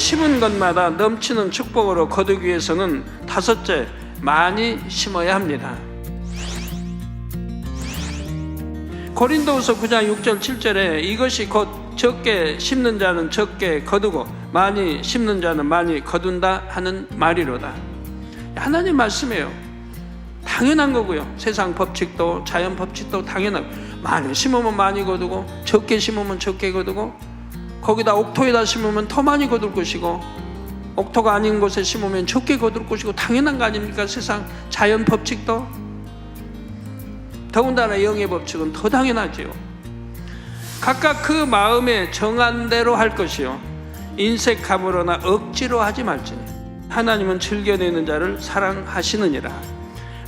심은 것마다 넘치는 축복으로 거두기 위해서는 다섯째, 많이 심어야 합니다. 고린도후서 9장 6절 7절에 이것이 곧 적게 심는 자는 적게 거두고 많이 심는 자는 많이 거둔다 하는 말이로다. 하나님 말씀이에요. 당연한 거고요. 세상 법칙도 자연 법칙도 당연하고 많이 심으면 많이 거두고 적게 심으면 적게 거두고 거기다 옥토에다 심으면 더 많이 거둘 것이고 옥토가 아닌 곳에 심으면 적게 거둘 것이고 당연한 거 아닙니까? 세상 자연 법칙도 더군다나 영의 법칙은 더 당연하지요. 각각 그 마음에 정한 대로 할 것이요. 인색함으로나 억지로 하지 말지. 하나님은 즐겨내는 자를 사랑하시느니라.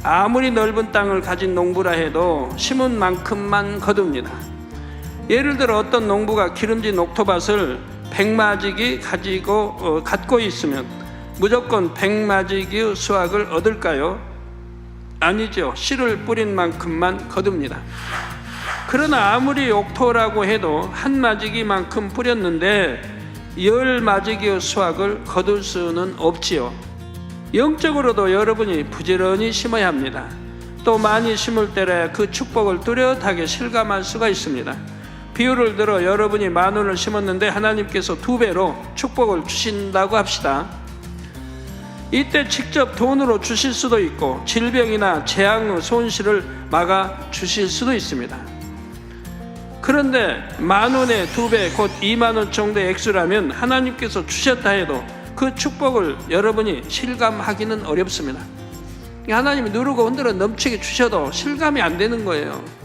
아무리 넓은 땅을 가진 농부라 해도 심은 만큼만 거둡니다. 예를 들어 어떤 농부가 기름진 옥토밭을 백마지기 가지고 어, 갖고 있으면 무조건 백마지기의 수확을 얻을까요? 아니죠. 씨를 뿌린 만큼만 거둡니다. 그러나 아무리 옥토라고 해도 한 마지기만큼 뿌렸는데 열 마지기의 수확을 거둘 수는 없지요. 영적으로도 여러분이 부지런히 심어야 합니다. 또 많이 심을 때에 그 축복을 뚜렷하게 실감할 수가 있습니다. 비유를 들어 여러분이 만 원을 심었는데 하나님께서 두 배로 축복을 주신다고 합시다. 이때 직접 돈으로 주실 수도 있고 질병이나 재앙의 손실을 막아 주실 수도 있습니다. 그런데 만 원의 두 배, 곧 2만 원 정도의 액수라면 하나님께서 주셨다 해도 그 축복을 여러분이 실감하기는 어렵습니다. 하나님이 누르고 흔들어 넘치게 주셔도 실감이 안 되는 거예요.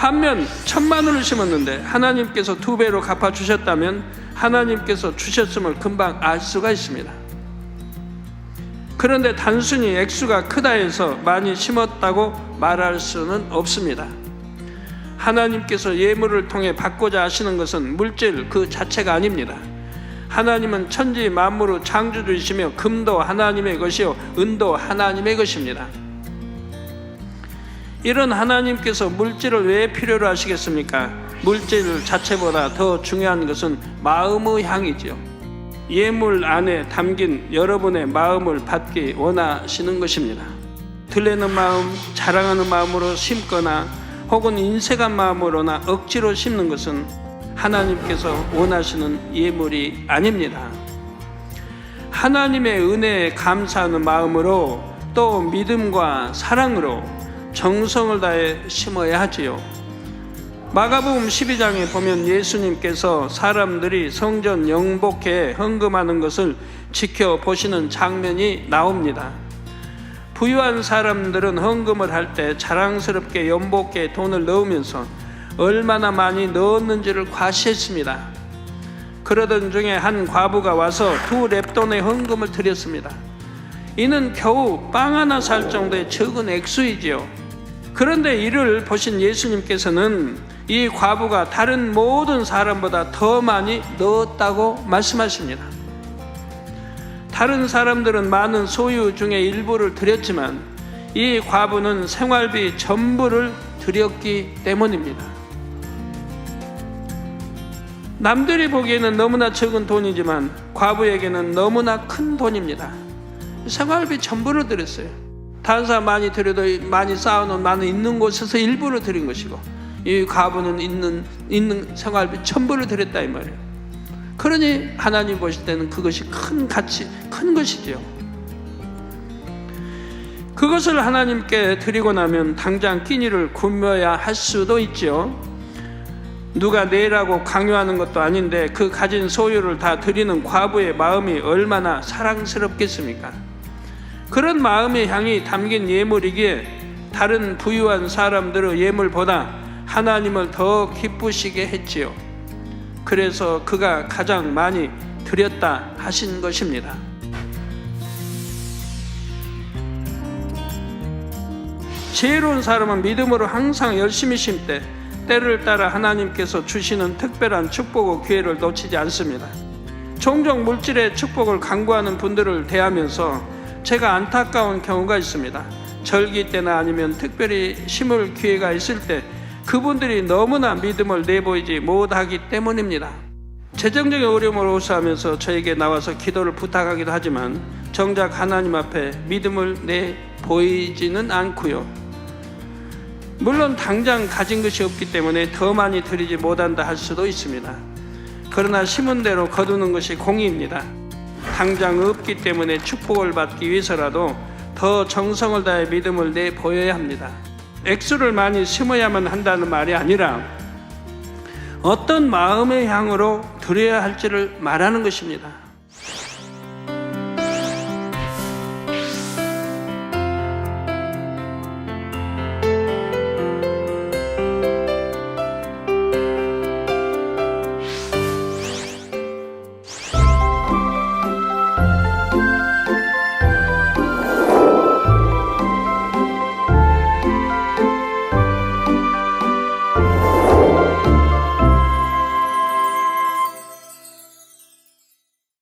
반면 천만 원을 심었는데 하나님께서 두 배로 갚아 주셨다면 하나님께서 주셨음을 금방 알 수가 있습니다. 그런데 단순히 액수가 크다 해서 많이 심었다고 말할 수는 없습니다. 하나님께서 예물을 통해 받고자 하시는 것은 물질 그 자체가 아닙니다. 하나님은 천지 만물의 창조주이시며 금도 하나님의 것이요 은도 하나님의 것입니다. 이런 하나님께서 물질을 왜 필요로 하시겠습니까? 물질 자체보다 더 중요한 것은 마음의 향이지요. 예물 안에 담긴 여러분의 마음을 받기 원하시는 것입니다. 들레는 마음, 자랑하는 마음으로 심거나 혹은 인색한 마음으로나 억지로 심는 것은 하나님께서 원하시는 예물이 아닙니다. 하나님의 은혜에 감사하는 마음으로 또 믿음과 사랑으로 정성을 다해 심어야 하지요. 마가복음 12장에 보면 예수님께서 사람들이 성전 영복회에 헌금하는 것을 지켜보시는 장면이 나옵니다. 부유한 사람들은 헌금을 할 때 자랑스럽게 연복에 돈을 넣으면서 얼마나 많이 넣었는지를 과시했습니다. 그러던 중에 한 과부가 와서 두 랩돈의 헌금을 드렸습니다. 이는 겨우 빵 하나 살 정도의 적은 액수이지요. 그런데 이를 보신 예수님께서는 이 과부가 다른 모든 사람보다 더 많이 넣었다고 말씀하십니다. 다른 사람들은 많은 소유 중에 일부를 드렸지만 이 과부는 생활비 전부를 드렸기 때문입니다. 남들이 보기에는 너무나 적은 돈이지만 과부에게는 너무나 큰 돈입니다. 생활비 전부를 드렸어요. 다른 사람 많이 드려도 많이 쌓아놓은 많은 있는 곳에서 일부를 드린 것이고 이 과부는 있는 있는 생활비 전부를 드렸다 이 말이에요. 그러니 하나님 보실 때는 그것이 큰 가치, 큰 것이지요. 그것을 하나님께 드리고 나면 당장 끼니를 굶어야 할 수도 있지요. 누가 내라고 강요하는 것도 아닌데 그 가진 소유를 다 드리는 과부의 마음이 얼마나 사랑스럽겠습니까? 그런 마음의 향이 담긴 예물이기에 다른 부유한 사람들의 예물보다 하나님을 더 기쁘시게 했지요. 그래서 그가 가장 많이 드렸다 하신 것입니다. 지혜로운 사람은 믿음으로 항상 열심히 심되 때를 따라 하나님께서 주시는 특별한 축복의 기회를 놓치지 않습니다. 종종 물질의 축복을 강구하는 분들을 대하면서 제가 안타까운 경우가 있습니다. 절기 때나 아니면 특별히 심을 기회가 있을 때 그분들이 너무나 믿음을 내보이지 못하기 때문입니다. 재정적인 어려움을 호소하면서 저에게 나와서 기도를 부탁하기도 하지만 정작 하나님 앞에 믿음을 내 보이지는 않고요. 물론 당장 가진 것이 없기 때문에 더 많이 드리지 못한다 할 수도 있습니다. 그러나 심은 대로 거두는 것이 공의입니다. 당장 없기 때문에 축복을 받기 위해서라도 더 정성을 다해 믿음을 내 보여야 합니다. 액수를 많이 심어야만 한다는 말이 아니라 어떤 마음의 향으로 드려야 할지를 말하는 것입니다.